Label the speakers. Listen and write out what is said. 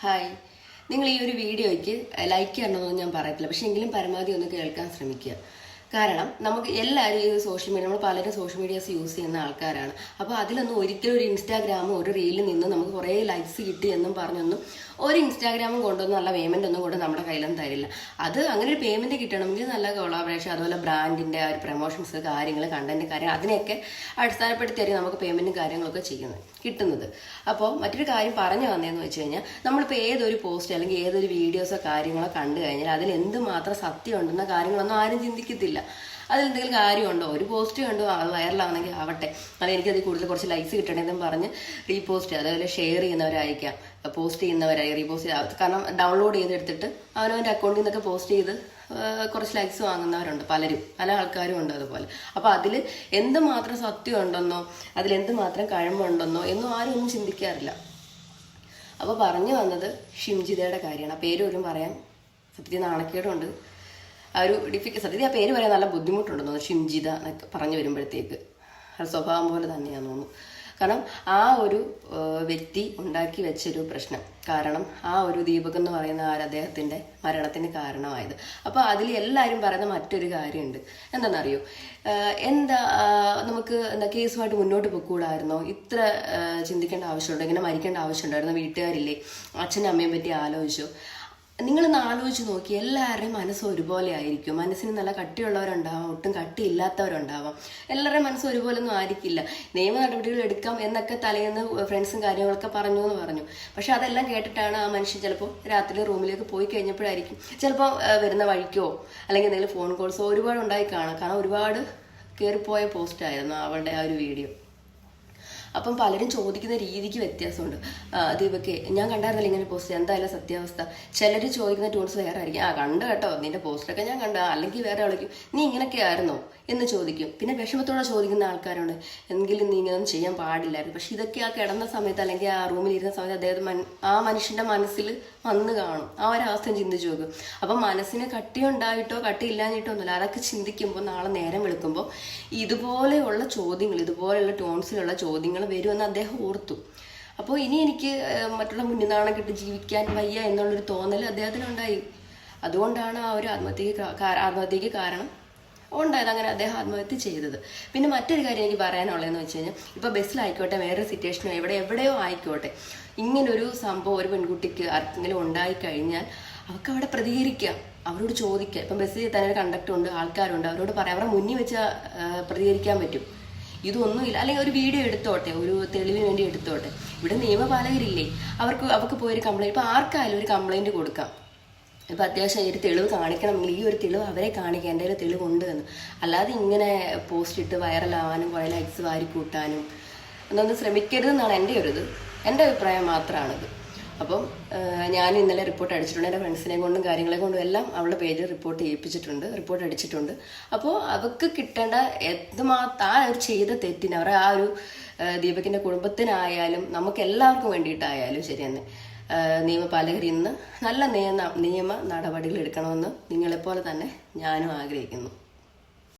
Speaker 1: Hi നിങ്ങൾ ഈ ഒരു വീഡിയോയ്ക്ക് ലൈക്ക് ചെയ്യണമെന്നൊന്നും ഞാൻ പറയത്തില്ല. പക്ഷേ എങ്കിലും പരമാവധി ഒന്ന് കേൾക്കാൻ ശ്രമിക്കുക. കാരണം നമുക്ക് എല്ലാവരും ഈ സോഷ്യൽ മീഡിയ നമ്മൾ പലരും സോഷ്യൽ മീഡിയാസ് യൂസ് ചെയ്യുന്ന ആൾക്കാരാണ്. അപ്പോൾ അതിലൊന്നും ഒരിക്കലും ഒരു ഇൻസ്റ്റാഗ്രാമും ഒരു റീലിൽ നിന്ന് നമുക്ക് കുറേ ലൈക്സ് കിട്ടി എന്നും പറഞ്ഞൊന്നും ഒരു ഇൻസ്റ്റാഗ്രാമും കൊണ്ടൊന്നും നല്ല പേയ്മെന്റ് ഒന്നും കൊണ്ട് നമ്മുടെ കയ്യിലൊന്നും തരില്ല. അത് അങ്ങനെ ഒരു പേയ്മെന്റ് കിട്ടണമെങ്കിൽ നല്ല കൊളാബറേഷൻ അതുപോലെ ബ്രാൻഡിന്റെ ഒരു പ്രൊമോഷൻസ് കാര്യങ്ങൾ കണ്ടന്റ് കാര്യങ്ങൾ അതിനെയൊക്കെ അടിസ്ഥാനപ്പെടുത്തിയായിരിക്കും നമുക്ക് പേയ്മെന്റും കാര്യങ്ങളൊക്കെ ചെയ്യുന്നത് കിട്ടുന്നത്. അപ്പോൾ മറ്റൊരു കാര്യം പറഞ്ഞു വന്നതെന്ന് വെച്ച് കഴിഞ്ഞാൽ നമ്മളിപ്പോൾ ഏതൊരു പോസ്റ്റ് അല്ലെങ്കിൽ ഏതൊരു വീഡിയോസോ കാര്യങ്ങളോ കണ്ടു കഴിഞ്ഞാൽ അതിൽ എന്തുമാത്രം സത്യം ഉണ്ടെന്ന കാര്യങ്ങളൊന്നും ആരും ചിന്തിക്കത്തില്ല. അതിൽ എന്തെങ്കിലും കാര്യമുണ്ടോ? ഒരു പോസ്റ്റ് കണ്ടു അത് വൈറലാവുന്നെങ്കിൽ ആവട്ടെ. അത് എനിക്കത് കൂടുതൽ കുറച്ച് ലൈക്സ് കിട്ടണമെന്നും പറഞ്ഞ് റീപോസ്റ്റ് അതേപോലെ ഷെയർ ചെയ്യുന്നവരായിരിക്കാം പോസ്റ്റ് ചെയ്യുന്നവരായി റീപോസ്റ്റ് ചെയ്ത് കാരണം ഡൗൺലോഡ് ചെയ്തെടുത്തിട്ട് അവനവന്റെ അക്കൗണ്ടിൽ നിന്നൊക്കെ പോസ്റ്റ് ചെയ്ത് കുറച്ച് ലൈക്സ് വാങ്ങുന്നവരുണ്ട് പലരും. പല ആൾക്കാരും ഉണ്ട് അതുപോലെ. അപ്പോൾ അതിൽ എന്തുമാത്രം സത്യം ഉണ്ടെന്നോ അതിൽ എന്തുമാത്രം കഴമ്പുണ്ടെന്നോ എന്നും ആരും ഒന്നും ചിന്തിക്കാറില്ല. അപ്പോൾ പറഞ്ഞു വന്നത് ഷിംജിതയുടെ കാര്യമാണ്. ആ പേര് പോലും പറയാൻ സത്യത്തിൽ നാണക്കേടുണ്ട്. ഒരു ഡിഫിക്കൽ സത്യത്തിൽ ആ പേര് വരെ നല്ല ബുദ്ധിമുട്ടുണ്ടെന്ന് തോന്നുന്നു. ഷിംജിത എന്നൊക്കെ പറഞ്ഞു വരുമ്പോഴത്തേക്ക്. അത് സ്വഭാവം പോലെ തന്നെയാണെന്ന് തോന്നുന്നു. കാരണം ആ ഒരു വ്യക്തി ഉണ്ടാക്കി വെച്ചൊരു പ്രശ്നം. കാരണം ആ ഒരു ദീപക് എന്ന് പറയുന്ന ആ അദ്ദേഹത്തിന്റെ മരണത്തിന് കാരണമായത്. അപ്പോൾ അതിൽ എല്ലാവരും പറയുന്ന മറ്റൊരു കാര്യമുണ്ട്. എന്താണെന്നറിയോ എന്താ നമുക്ക് എന്താ കേസുമായിട്ട് മുന്നോട്ട് പോയിക്കൂടായിരുന്നോ? ഇത്ര ചിന്തിക്കേണ്ട ആവശ്യമുണ്ടോ? ഇങ്ങനെ മരിക്കേണ്ട ആവശ്യമുണ്ടായിരുന്നോ? വീട്ടുകാരില്ലേ? അച്ഛനും അമ്മയും പറ്റി ആലോചിച്ചോ? നിങ്ങളൊന്ന് ആലോചിച്ച് നോക്കി. എല്ലാവരുടെയും മനസ്സ് ഒരുപോലെ ആയിരിക്കും. മനസ്സിന് നല്ല കട്ടിയുള്ളവരുണ്ടാവാം ഒട്ടും കട്ടിയില്ലാത്തവരുണ്ടാവാം. എല്ലാവരുടെയും മനസ്സ് ഒരുപോലെ ഒന്നും ആയിരിക്കില്ല. നിയമ നടപടികൾ എടുക്കാം എന്നൊക്കെ തലേന്ന് ഫ്രണ്ട്സും കാര്യങ്ങളൊക്കെ പറഞ്ഞു എന്ന് പറഞ്ഞു. പക്ഷെ അതെല്ലാം കേട്ടിട്ടാണ് ആ മനുഷ്യൻ ചിലപ്പോൾ രാത്രി റൂമിലേക്ക് പോയി കഴിഞ്ഞപ്പോഴായിരിക്കും. ചിലപ്പോൾ വരുന്ന വഴിക്കോ അല്ലെങ്കിൽ എന്തെങ്കിലും ഫോൺ കോൾസോ ഒരുപാട് ഉണ്ടായി കാണാം. കാരണം ഒരുപാട് കയറിപ്പോയ പോസ്റ്റായിരുന്നു അവളുടെ ആ ഒരു വീഡിയോ. അപ്പം പലരും ചോദിക്കുന്ന രീതിക്ക് വ്യത്യാസമുണ്ട്. ദീപക്കെ ഞാൻ കണ്ടായിരുന്നില്ല ഇങ്ങനെ പോസ്റ്റ് എന്തായാലും സത്യാവസ്ഥ. ചിലർ ചോദിക്കുന്ന ടൂൾസ് വേറെ ആയിരിക്കും. ആ കണ്ട് കേട്ടോ. നിന്റെ പോസ്റ്റൊക്കെ ഞാൻ കണ്ട. അല്ലെങ്കിൽ വേറെ ആളേക്കും നീ ഇങ്ങനെയൊക്കെ ആയിരുന്നോ? എന്ന് ചോദിക്കും. പിന്നെ വിഷമത്തോടെ ചോദിക്കുന്ന ആൾക്കാരുണ്ട്. എങ്കിലും നീ ഇങ്ങനെ ചെയ്യാൻ പാടില്ലായിരുന്നു. പക്ഷെ ഇതൊക്കെ ആ കിടന്ന സമയത്ത് അല്ലെങ്കിൽ ആ റൂമിൽ ഇരുന്ന സമയത്ത് അദ്ദേഹം ആ മനുഷ്യന്റെ മനസ്സിൽ വന്ന് കാണും. ആ ഒരവസ്ഥ ചിന്തിച്ചു നോക്കും. അപ്പം മനസ്സിന് കട്ടി ഉണ്ടായിട്ടോ കട്ടി ഇല്ലാഞ്ഞിട്ടോ ഒന്നുമില്ല. അതൊക്കെ ചിന്തിക്കുമ്പോൾ നാളെ നേരം വെളുക്കുമ്പോൾ ഇതുപോലെയുള്ള ചോദ്യങ്ങൾ ഇതുപോലെയുള്ള ടോൺസിലുള്ള ചോദ്യങ്ങൾ വരുമെന്ന് അദ്ദേഹം ഓർത്തു. അപ്പോൾ ഇനി എനിക്ക് മറ്റുള്ള മുന്നിൽ നാണക്കിട്ട് ജീവിക്കാൻ വയ്യ എന്നുള്ളൊരു തോന്നൽ അദ്ദേഹത്തിനുണ്ടായി. അതുകൊണ്ടാണ് ആ ഒരു ആത്മഹത്യക്ക് ആത്മഹത്യക്ക് കാരണം ഉണ്ടായത് അങ്ങനെ അദ്ദേഹം ആത്മഹത്യ ചെയ്തത്. പിന്നെ മറ്റൊരു കാര്യം എനിക്ക് പറയാനുള്ളതെന്ന് വെച്ച് കഴിഞ്ഞാൽ ഇപ്പോൾ ബസ്സിലായിക്കോട്ടെ വേറൊരു സിറ്റുവേഷനോ എവിടെ എവിടെയോ ആയിക്കോട്ടെ ഇങ്ങനൊരു സംഭവം ഒരു പെൺകുട്ടിക്ക് ആർക്കെങ്കിലും ഉണ്ടായി കഴിഞ്ഞാൽ അവർക്ക് അവിടെ പ്രതികരിക്കാം. അവരോട് ചോദിക്കുക ഇപ്പം ബസ്സിൽ തന്നെ ഒരു കണ്ടക്ടർ ഉണ്ട് ആൾക്കാരുണ്ട് അവരോട് പറയാം. അവരുടെ മുന്നിൽ വെച്ച് ആ, പ്രതികരിക്കാൻ പറ്റും. ഇതൊന്നുമില്ല. അല്ലെങ്കിൽ ഒരു വീഡിയോ എടുത്തോട്ടെ ഒരു തെളിവിന് വേണ്ടി എടുത്തോട്ടെ. ഇവിടെ നിയമപാലകരില്ലേ? അവർക്ക് അവർക്ക് പോയൊരു കംപ്ലൈന്റ് ഇപ്പോൾ ആർക്കായാലും ഒരു കംപ്ലൈന്റ് കൊടുക്കാം. ഇപ്പം അത്യാവശ്യം ഒരു തെളിവ് കാണിക്കണമെങ്കിൽ ഈ ഒരു തെളിവ് അവരെ കാണിക്കുക. എന്റെ തെളിവ് ഉണ്ട് എന്ന്. അല്ലാതെ ഇങ്ങനെ പോസ്റ്റ് ഇട്ട് വൈറലാവാനും കുറേ ലൈക്സ് വാരി കൂട്ടാനും എന്നൊന്നും ശ്രമിക്കരുതെന്നാണ് എന്റെ ഒരു ഇത്. എന്റെ അഭിപ്രായം മാത്രമാണിത്. അപ്പം ഞാൻ ഇന്നലെ റിപ്പോർട്ട് അടിച്ചിട്ടുണ്ട്. എന്റെ ഫ്രണ്ട്സിനെ കൊണ്ടും കാര്യങ്ങളെ കൊണ്ടും എല്ലാം അവളുടെ പേജിൽ റിപ്പോർട്ട് ചെയ്യിപ്പിച്ചിട്ടുണ്ട് റിപ്പോർട്ട് അടിച്ചിട്ടുണ്ട്. അപ്പോൾ അവർക്ക് കിട്ടേണ്ട എന്തുമാത്രം ആ ഒരു ചെയ്ത തെറ്റിന് അവരെ ആ ഒരു ദീപകിന്റെ കുടുംബത്തിനായാലും നമുക്ക് എല്ലാവർക്കും വേണ്ടിയിട്ടായാലും ശരി തന്നെ. നിയമപാലകരിൽ നല്ല നിയമ നിയമ നടപടികൾ എടുക്കണമെന്ന് നിങ്ങളെപ്പോലെ തന്നെ ഞാനും ആഗ്രഹിക്കുന്നു.